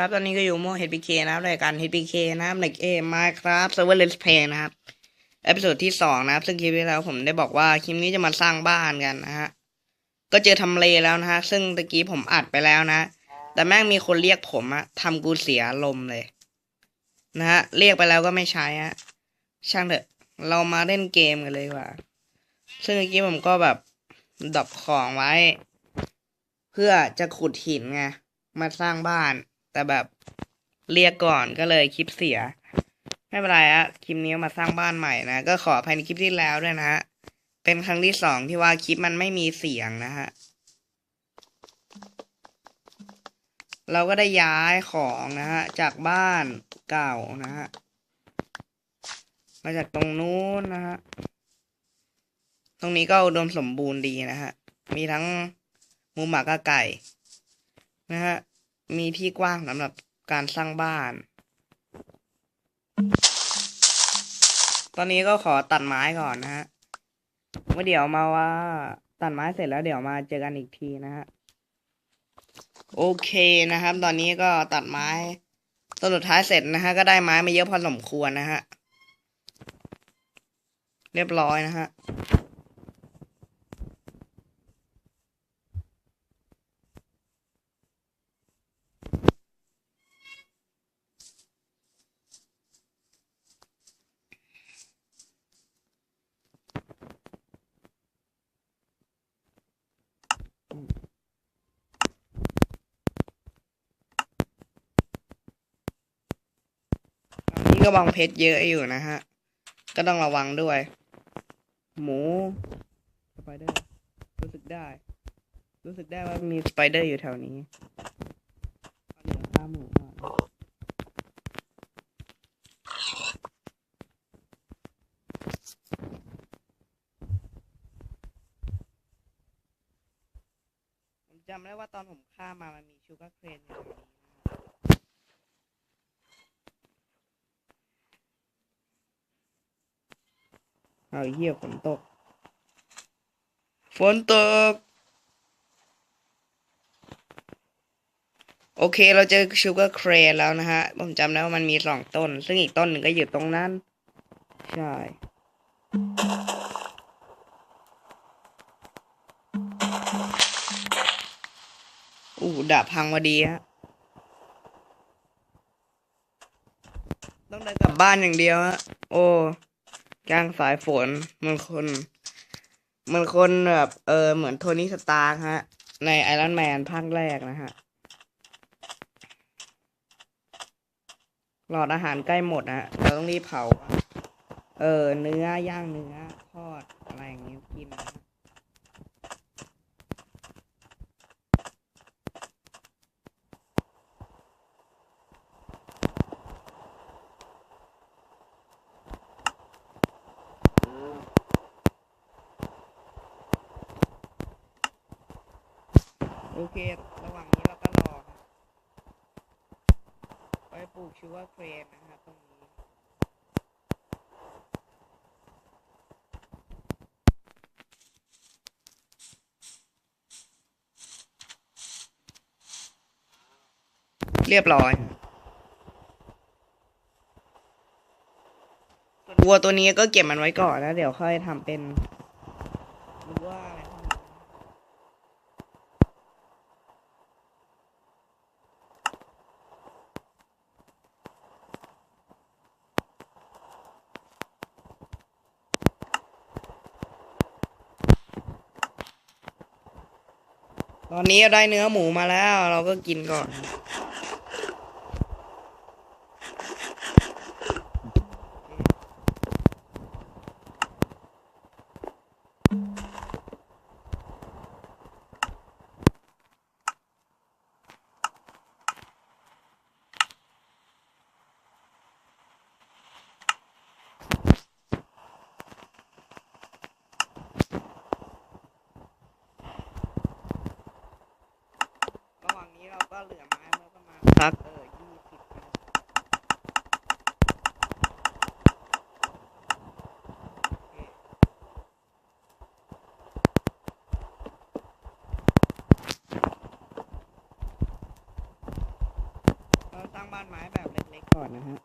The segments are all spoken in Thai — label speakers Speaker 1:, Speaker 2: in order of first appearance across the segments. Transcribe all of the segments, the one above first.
Speaker 1: ครับ ตอนนี้ก็อยู่โม HPK นะครับรายการ HPK นะครับในเกม Minecraft Server Let's Play นะครับเอพิโซดที่สองนะครับ ซึ่งคลิปที่แล้วผมได้บอกว่าคลิปนี้จะมาสร้างบ้านกันนะฮะ ก็เจอทำเลแล้วนะฮะ ซึ่งตะกี้ผมอัดไปแล้วนะ แต่แม่งมีคนเรียกผมอะทำกูเสียลมเลย นะฮะ เรียกไปแล้วก็ไม่ใช้ฮะ ช่างเถอะ เรามาเล่นเกมกันเลยกว่า ซึ่งเมื่อกี้ผมก็แบบดรอปของไว้ เพื่อจะขุดหินไง มาสร้างบ้าน แต่แบบเรียกก่อนก็เลยคลิปเสีย ไม่เป็นไรอะคลิปนี้มาสร้างบ้านใหม่นะ ก็ขออภัยในคลิปที่แล้วด้วยนะฮะ เป็นครั้งที่สองที่ว่าคลิปมันไม่มีเสียงนะฮะ เราก็ได้ย้ายของนะฮะ จากบ้านเก่านะฮะ มาจากตรงนู้นนะฮะ ตรงนี้ก็อุดมสมบูรณ์ดีนะฮะ มีทั้งหมูหมากบไก่นะฮะ มีที่กว้างสำหรับการสร้างบ้าน ตอนนี้ก็ขอตัดไม้ก่อนนะฮะว่าเดี๋ยวมาว่า ตัดไม้เสร็จแล้วเดี๋ยวมาเจอกันอีกทีนะฮะ โอเคนะครับ ตอนนี้ก็ตัดไม้ตอนสุดท้ายเสร็จนะฮะ ก็ได้ไม้มาเยอะพอสมควรนะฮะ เรียบร้อยนะฮะ นี่ก็บังเพชรเยอะอยู่นะฮะ ก็ต้องระวังด้วย หมูสไปเดอร์รู้สึกได้ รู้สึกได้ว่ามีสไปเดอร์อยู่แถวนี้เอาเดี๋ยวฆ่าหมูก่อนผมจำได้ว่าตอนผมฆ่ามามันมีชูการ์เครนอยู่แถวนี้นะฮะ เอาเหี้ยฝนตก ฝนตก โอเคเราเจอชูการ์เครนแล้วนะฮะ ผมจำได้ว่ามันมีสองต้น ซึ่งอีกต้นหนึ่งก็อยู่ตรงนั้น ใช่ อู้ดาบพังพอดีฮะ ต้องเดินกลับบ้านอย่างเดียวฮะ โอ้ กลางสายฝนเหมันคนเหมันคนแบบเออเหมือนโทนี่สตาร์ฮะ ในไอรอนแมนภาคแรกนะฮะ หลอดอาหารใกล้หมดนะฮะเราต้องรีบเผา เออ เนื้อย่างเนื้อทอดอะไรอย่างเงี้ยกินนะ โอเค ระหว่างนี้เราก็รอครับไปปลูกชูว่าเฟรนนะฮะตรงนี้ เรียบร้อยวัวตัวนี้ก็เก็บมันไว้ก่อนแล้วเดี๋ยวค่อยทำเป็นรั้วอะไรพวกนี้ ตอนนี้ได้เนื้อหมูมาแล้ว เราก็กินก่อน ระห ว่างนี้เราก็เหลือไม้เมื่อประมาณสักเออยี่สิบนะโอเค ร้างบ้านไม้แบบเล็กๆก่อนนะฮะ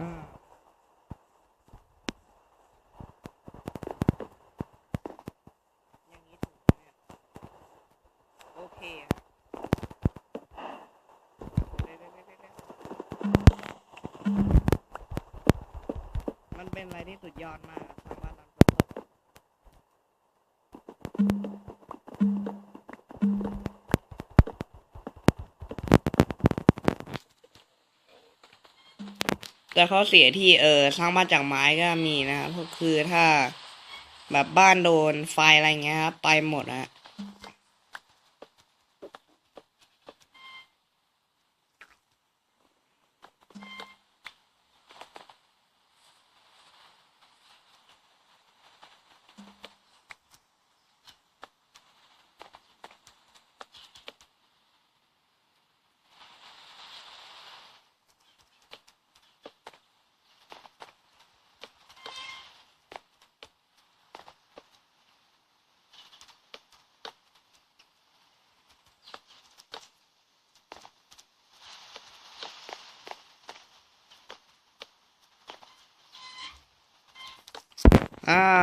Speaker 1: อ่าอย่างนี้ถูกไหมเนี่ย คอะมันเป็นอะไรที่สุดยอดมากอะทางบ้านหลังฝนตกแต่เข้อเสียที่เออสร้างบ้านจากไม้ก็มีนะครับก็คือถ้าแบบบ้านโดนไฟอะไรเงี้ยครับไปหมดอะ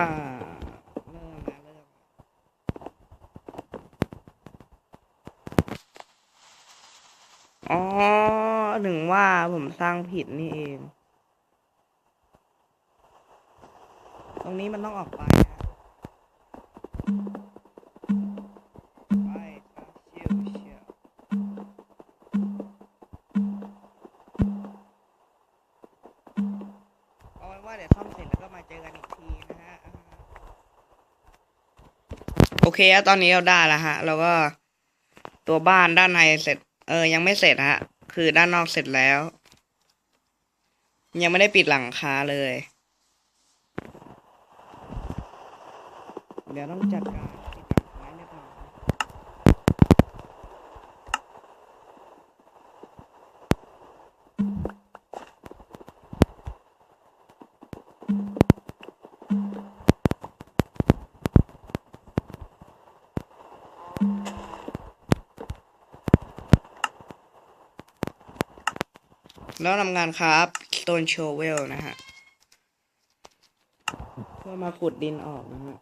Speaker 1: อ่าเริ่มนะเริ่มอ๋อถึงว่าผมสร้างผิดนี่เอง ตรงนี้มันต้องออกไปนะไปเชียวเชียวเอาไว้ว่าเดี๋ยวซ่อมเสร็จแล้วก็มาเจอกันอีกทีนะฮะอ่าโอ เคตอนนี้เราได้แล้วฮะ เราก็ตัวบ้านด้านในเสร็จ เออ ยังไม่เสร็จฮะ คือด้านนอกเสร็จแล้ว ยังไม่ได้ปิดหลังคาเลย เดี๋ยวต้องจัดการ แล้วทำงานครับ Stone Shovel นะฮะเพื่อมาขุดดินออกนะฮะ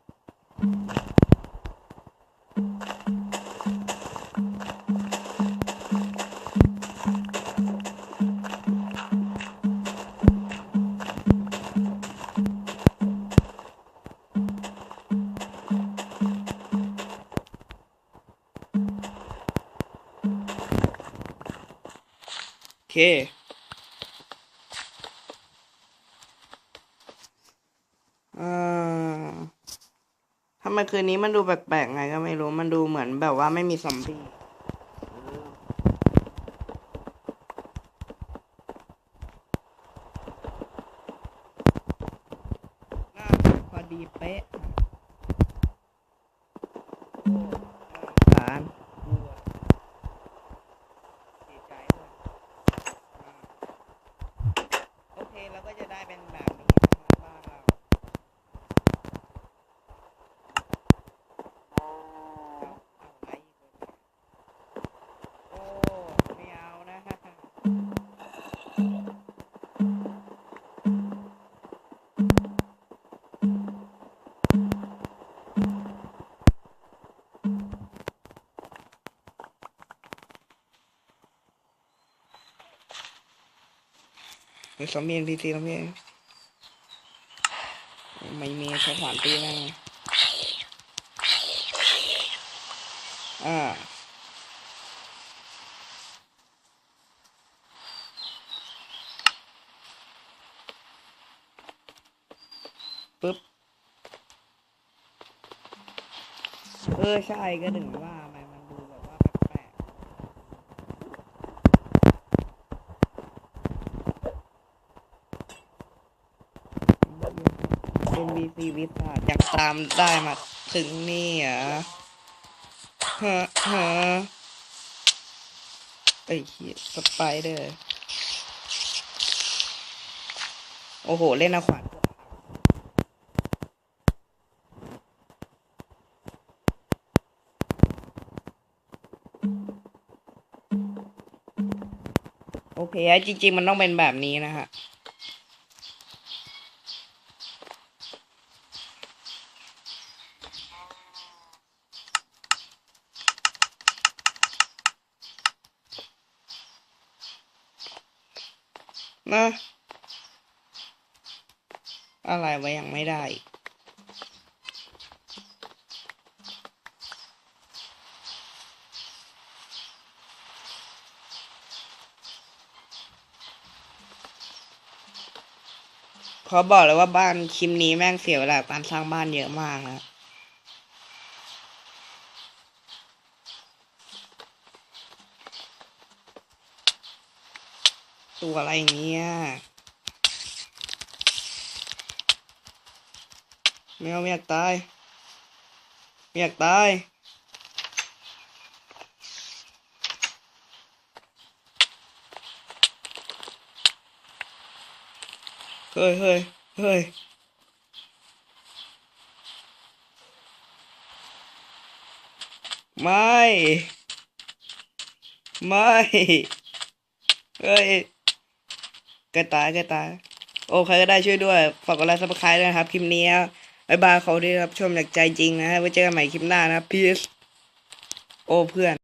Speaker 1: โอเค อ่าทำไมคืนนี้มันดูแปลกๆไงก็ไม่รู้ มันดูเหมือนแบบว่าไม่มีซอมบี้หน้าพอดีเป๊ะโอ้น่าสงสารกลัวเสียใจด้วยอ่าโอเคเราก็จะได้เป็นแบบนี้นะครับบ้านเรา เอาอะไรอีกเลยเนี่ยโอ้ ไม่เอานะฮะ มีซอมบี้พีซีซอมบี้ไม่มีสถานที่นั่งอ่าปึ๊บเออใช่ก็ถึงว่ามันมันดูแบบว่าแปลก ๆเป็นวีซีวิสาอยากตามได้มาถึงนี่เหรอะฮะฮะไอ้เหี้ยสไปเดอร์โอ้โห เล่นอาขวานโอเคอะจริง ๆ มันต้องเป็นแบบนี้นะฮะ นะ อะไรไว้ยังไม่ได้ ขอบอกเลยว่าบ้านคิมนี้แม่งเสียเวลาการสร้างบ้านเยอะมากนะ ตัวอะไรเนี่ยไม่เอาไม่อยากตายไม่อยากตายเฮ้ยเฮ้ยเฮ้ยไม่ ไม่ เฮ้ย กระตายกระตายโอเคก็ได้ช่วยด้วยฝากกดไลค์ซับสไครต์ด้วยนะครับ คลิปนี้บายบายเขาที่รับชมจากใจจริงนะฮะไว้เจอกันใหม่คลิปหน้านะครับพีซโอ้เพื่อน